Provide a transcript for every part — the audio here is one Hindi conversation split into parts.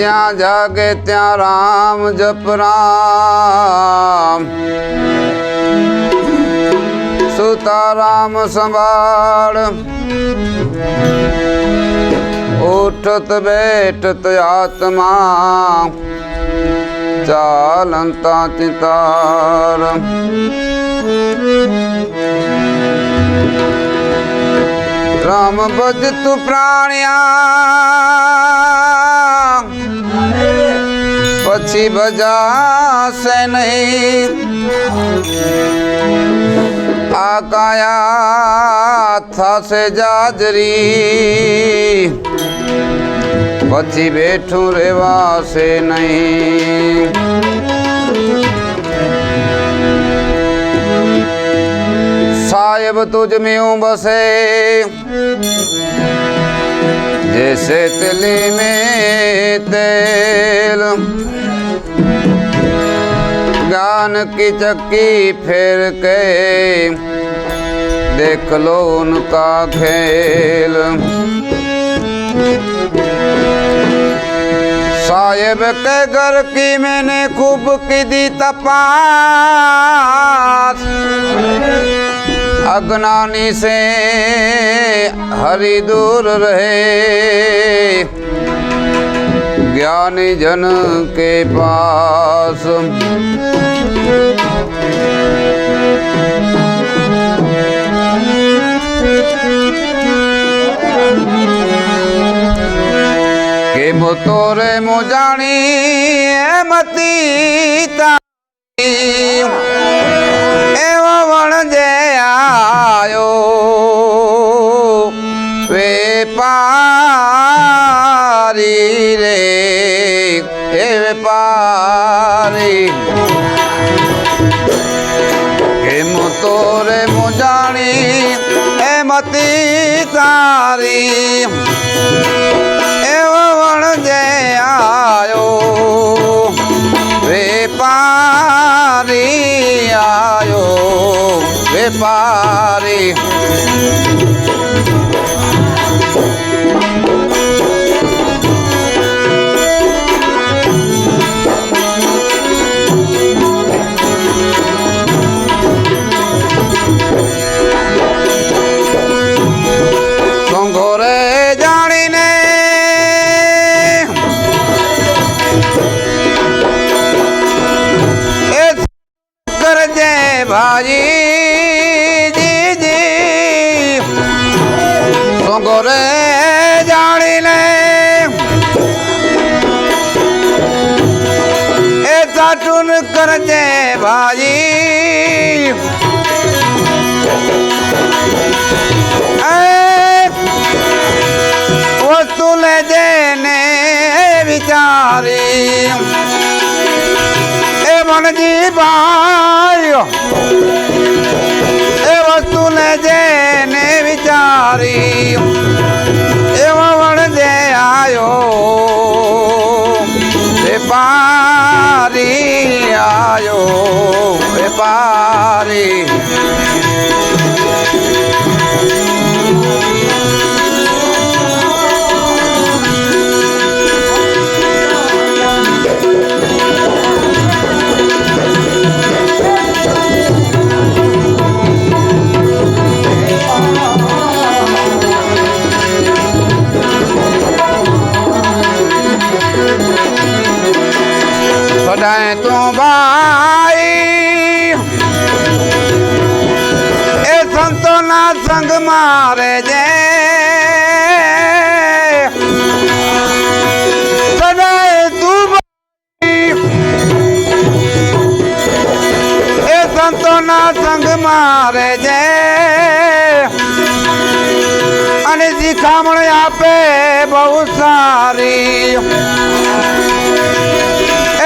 જ્યાં જાગે ત્યાં રામ જપ રામ. સુતારામ સંભાળ. ઉઠત બેઠત આત્મા. ચાલંતા ચિતાર. રામ ભજ તું પ્રાણ્યા. પછી ભજાશે નહીં આ કાયા થશે જાજરી પછી બેઠું રેવાશે નહીં साहेब तुझ में हूँ बसे जैसे तिली में तेल। ज्ञान की चक्की फेर के देख लो उनका खेल। साहेब के घर की मैंने खूब की दी तपास। अज्ञानी से हरि दूर रहे। ज्ञानी जन के पास के तोरे मुजानी मती વેપારી રે, હે વેપારી કેમ તોરે મુજાણી મતી તારી એવો વણજે આયો વેપારી આયો વેપારી Thank you. કાનજી ભાઈ એ વસ્તુને જેને વિચારી એવો વણ જે આવ્યો વેપારી આવ્યો વેપારી સંતોના સંગ મારે જે અને શિખામણ આપે બહુ સારી.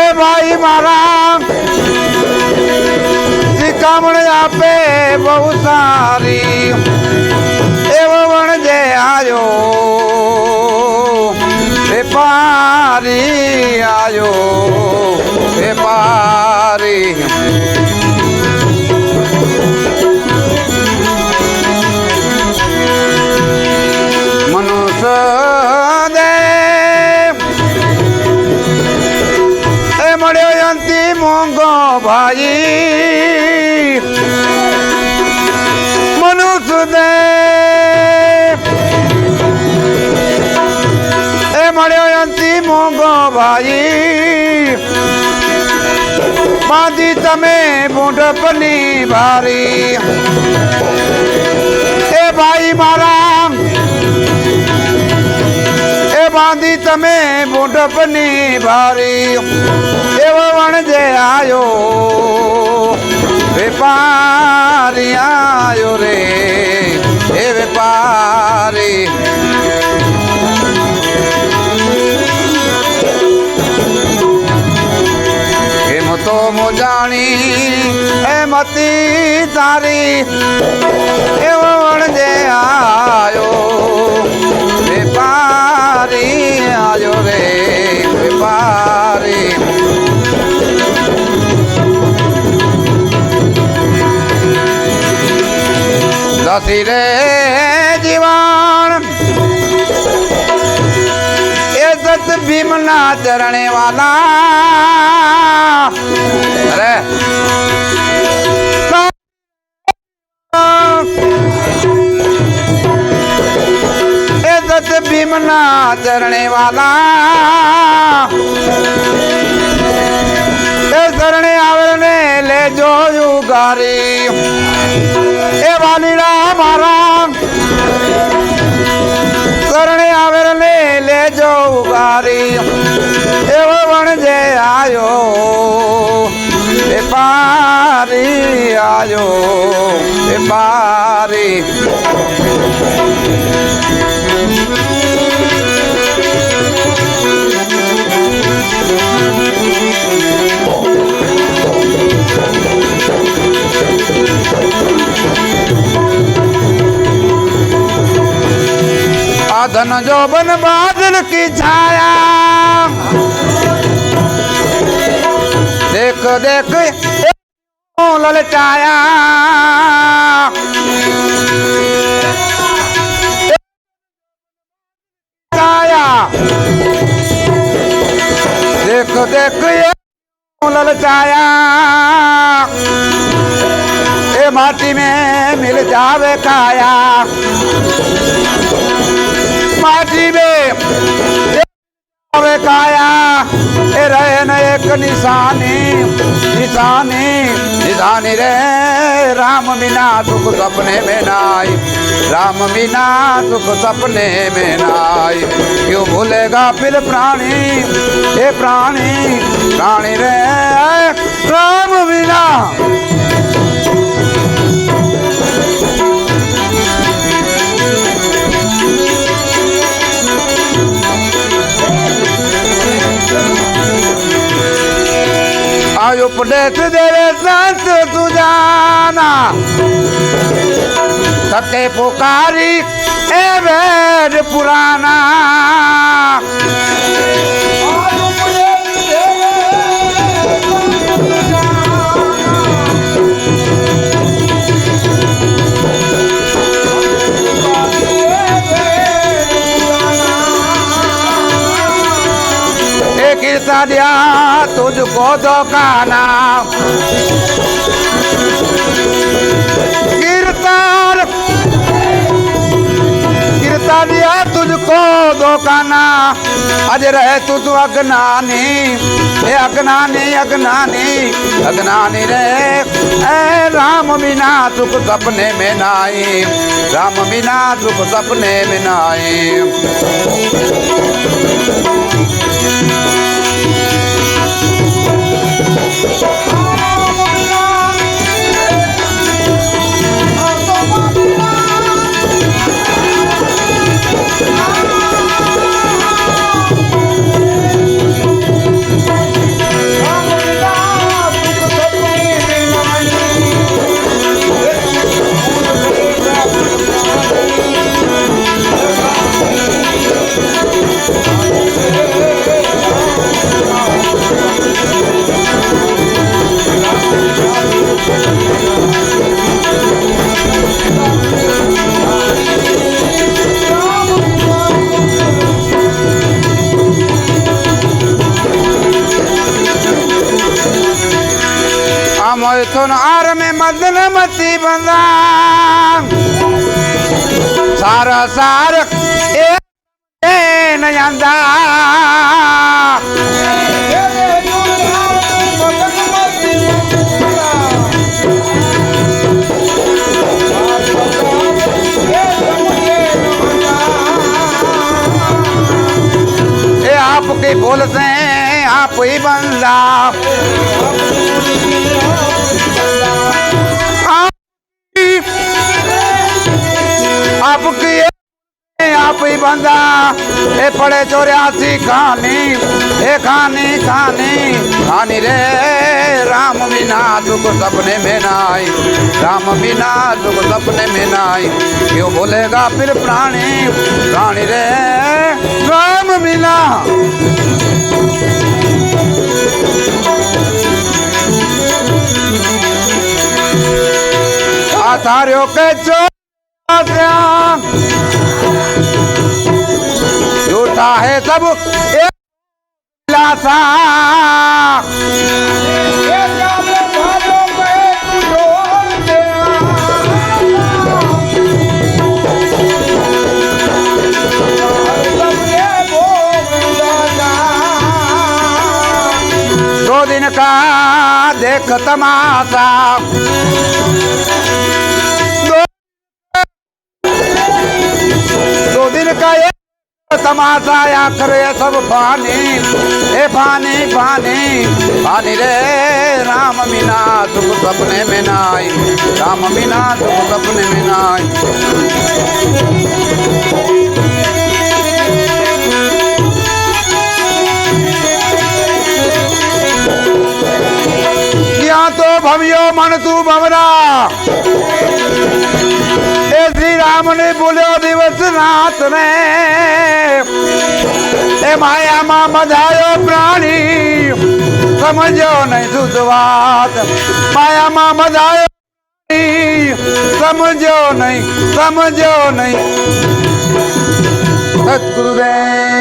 એ ભાઈ મારા, શિખામણ આપે બહુ સારી. ભાઈ. મનુષ્ય દે. એ મળ્યો અંતિમ ગો ભાઈ. બાંધી તમે બુંઢપની ભારી એ ભાઈ મારા બાંધી તમે બુંઢપની ભારી એવો વણજે આયો. વેપારી આયો રે, એ વેપારી. એમ તો મોજાણી એમ હતી તારી. એવો વણજે આયો. દસી રે જીવાણ. એ દત્ત ભીમના ચરણે વાલા. અરે. એ દત્ત ભીમના ચરણે વાલા. એ શરણે આવરને લેજો યુગારી. એ आ धन जो बन बादल की छाया। देख देख ए ललचाया देख देख ललचाया ए माटी में मिल जावे काया। माटी में। काया ए रहे न एक निशानी निशानी निशानी रे। राम बिना सुख सपने में नाई, राम बिना सुख सपने में नाई। क्यों भूलेगा फिर प्राणी ए प्राणी प्राणी रे। राम बिना देवे संत सुजाना। सत्य पुकारी ए वेद पुराना। ए तुझको दोकाना कीर्ता दिया तुझको, दोकाना। अज रहे तू तू अज्ञानी ए अज्ञानी अज्ञानी अज्ञानी रे। ए राम बिना सुख सपने में नाई। राम बिना सुख सपने में नाई। સાર સાર એ નયંદા आपके बोल से आप ही बंदा किए आप ही बंदा। ए पड़े चौरासी खानी, ए खानी खानी। खानी रे, राम बिना दुख सपने में ना आई राम बिना दुख सपने में ना आई क्यों बोलेगा फिर प्राणी? प्राणी रे, राम बिना आधारियों के चो सब एक दिलासा। दो दिन का देख तमाशा। दो, दो दिन का ये तमाशा या करे सब पानी। ए पानी पानी पानी रे। राम मीना तुम सपने में नाई। राम मीना तुम सपने में नाई। तो भवियो मन तू भवरा। श्री राम ने बोलो दिवस रात में એ માયામાં મધાયો પ્રાણી. સમજ્યો નહીં શુદ્ધ વાત. માયામાં મધાયો સમજ્યો નહીં સમજ્યો નહીં. સદગુરુદેવ.